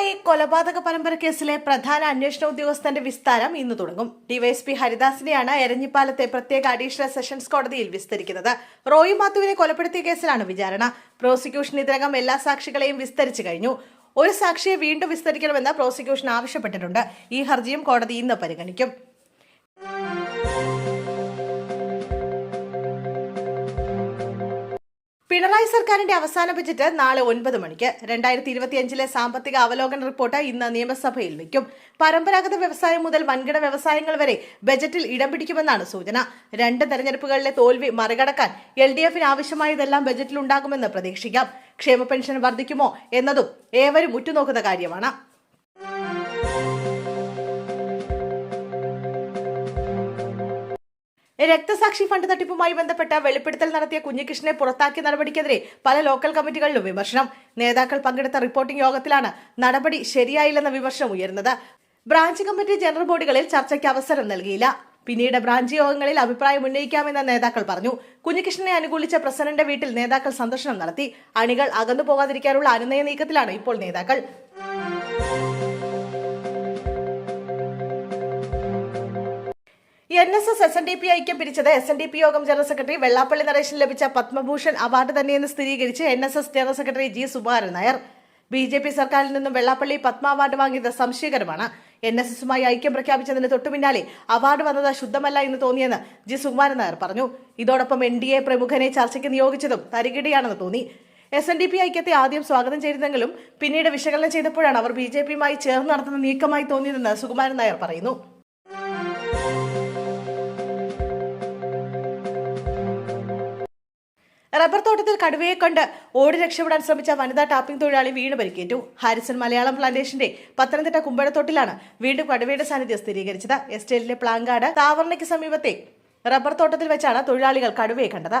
ഡിവൈഎസ്പിയുമായി കൊലപാതക പരമ്പര കേസിലെ പ്രധാന അന്വേഷണ ഉദ്യോഗസ്ഥന്റെ വിസ്താരം ഇന്ന് തുടങ്ങും. ഡിവൈഎസ്പി ഹരിദാസിനെയാണ് എരഞ്ഞിപ്പാലത്തെ പ്രത്യേക അഡീഷണൽ സെഷൻസ് കോടതിയിൽ വിസ്തരിക്കുന്നത്. റോയി മാത്യുവിനെ കൊലപ്പെടുത്തിയ കേസിലാണ് വിചാരണ. പ്രോസിക്യൂഷൻ ഇതിനകം എല്ലാ സാക്ഷികളെയും വിസ്തരിച്ചു കഴിഞ്ഞു. ഒരു സാക്ഷിയെ വീണ്ടും വിസ്തരിക്കണമെന്ന് പ്രോസിക്യൂഷൻ ആവശ്യപ്പെട്ടിട്ടുണ്ട്. ഈ ഹർജിയും കോടതി ഇന്ന് പരിഗണിക്കും. പിണറായി സർക്കാരിന്റെ അവസാന ബജറ്റ് നാളെ ഒൻപത് മണിക്ക്. രണ്ടായിരത്തി ഇരുപത്തിയഞ്ചിലെ സാമ്പത്തിക അവലോകന റിപ്പോർട്ട് ഇന്ന് നിയമസഭയിൽ വയ്ക്കും പരമ്പരാഗത വ്യവസായം മുതൽ വൻകിട വ്യവസായങ്ങൾ വരെ ബജറ്റിൽ ഇടം പിടിക്കുമെന്നാണ് സൂചന. രണ്ട് തെരഞ്ഞെടുപ്പുകളിലെ തോൽവി മറികടക്കാൻ എൽ ഡി എഫിന് ആവശ്യമായതെല്ലാം ബജറ്റിൽ ഉണ്ടാകുമെന്ന് പ്രതീക്ഷിക്കാം. ക്ഷേമ പെൻഷൻ വർദ്ധിക്കുമോ എന്നതും ഏവരും ഉറ്റുനോക്കുന്ന കാര്യമാണ്. രക്തസാക്ഷി ഫണ്ട് തട്ടിപ്പുമായി ബന്ധപ്പെട്ട വെളിപ്പെടുത്തൽ നടത്തിയ കുഞ്ഞികൃഷ്ണനെ പുറത്താക്കിയ നടപടിക്കെതിരെ പല ലോക്കൽ കമ്മിറ്റികളിലും വിമർശനം. നേതാക്കൾ പങ്കെടുത്ത റിപ്പോർട്ടിംഗ് യോഗത്തിലാണ് നടപടി ശരിയായില്ലെന്ന വിമർശനം ഉയരുന്നത്. ബ്രാഞ്ച് കമ്മിറ്റി ജനറൽ ബോഡികളിൽ ചർച്ചയ്ക്ക് അവസരം നൽകിയില്ല. പിന്നീട് ബ്രാഞ്ച് യോഗങ്ങളിൽ അഭിപ്രായം ഉന്നയിക്കാമെന്ന് നേതാക്കൾ പറഞ്ഞു. കുഞ്ഞികൃഷ്ണനെ അനുകൂലിച്ച പ്രസിഡന്റ് വീട്ടിൽ നേതാക്കൾ സന്ദർശനം നടത്തി. അണികൾ അകന്നു പോകാതിരിക്കാനുള്ള അനുനയ നീക്കത്തിലാണ് ഇപ്പോൾ നേതാക്കൾ. N S S S N D P ഐക്യം പിരിച്ചത് എസ് എൻ ഡി പി യോഗം ജനറൽ സെക്രട്ടറി വെള്ളാപ്പള്ളി നരേഷൻ ലഭിച്ച പത്മഭൂഷൺ അവാർഡ് തന്നെയെന്ന് സ്ഥിരീകരിച്ച് N S S general secretary G Sukumaran Nair. B J P സർക്കാരിൽ നിന്നും വെള്ളാപ്പള്ളി പത്മ അവാർഡ് വാങ്ങിയത് സംശയകരമാണ്. എൻ എസ് എസുമായി ഐക്യം പ്രഖ്യാപിച്ചതിന് തൊട്ടുപിന്നാലെ അവാർഡ് വന്നത് ശുദ്ധമല്ല എന്ന് തോന്നിയെന്ന് ജി സുകുമാരൻ നായർ പറഞ്ഞു. ഇതോടൊപ്പം എൻ ഡി എ പ്രമുഖനെ ചർച്ചയ്ക്ക് നിയോഗിച്ചതും തരികിടയാണെന്ന് തോന്നി. എസ് എൻ ഡി പി ഐക്യത്തെ ആദ്യം സ്വാഗതം ചെയ്തെങ്കിലും പിന്നീട് വിശകലനം ചെയ്തപ്പോഴാണ് അവർ ബി ജെ പിയുമായി ചേർന്ന് നടത്തുന്ന നീക്കമായി തോന്നിയതെന്ന് സുകുമാരൻ നായർ പറയുന്നു. റബ്ബർ തോട്ടത്തിൽ കടുവയെ കണ്ട് ഓടി രക്ഷപ്പെടാൻ ശ്രമിച്ച വനിതാ ടാപ്പിംഗ് തൊഴിലാളി വീണ് പരിക്കേറ്റു. ഹാരിസൺ മലയാളം പ്ലാന്റേഷന്റെ പത്തനംതിട്ട കുമ്പഴത്തോട്ടിലാണ് വീണ്ടും കടുവയുടെ സാന്നിധ്യം സ്ഥിരീകരിച്ചത്. എസ്റ്റേറ്റിലെ പ്ലാങ്കാട് താവറണയ്ക്ക് സമീപത്തെ റബ്ബർ തോട്ടത്തിൽ വെച്ചാണ് തൊഴിലാളികൾ കടുവയെ കണ്ടത്.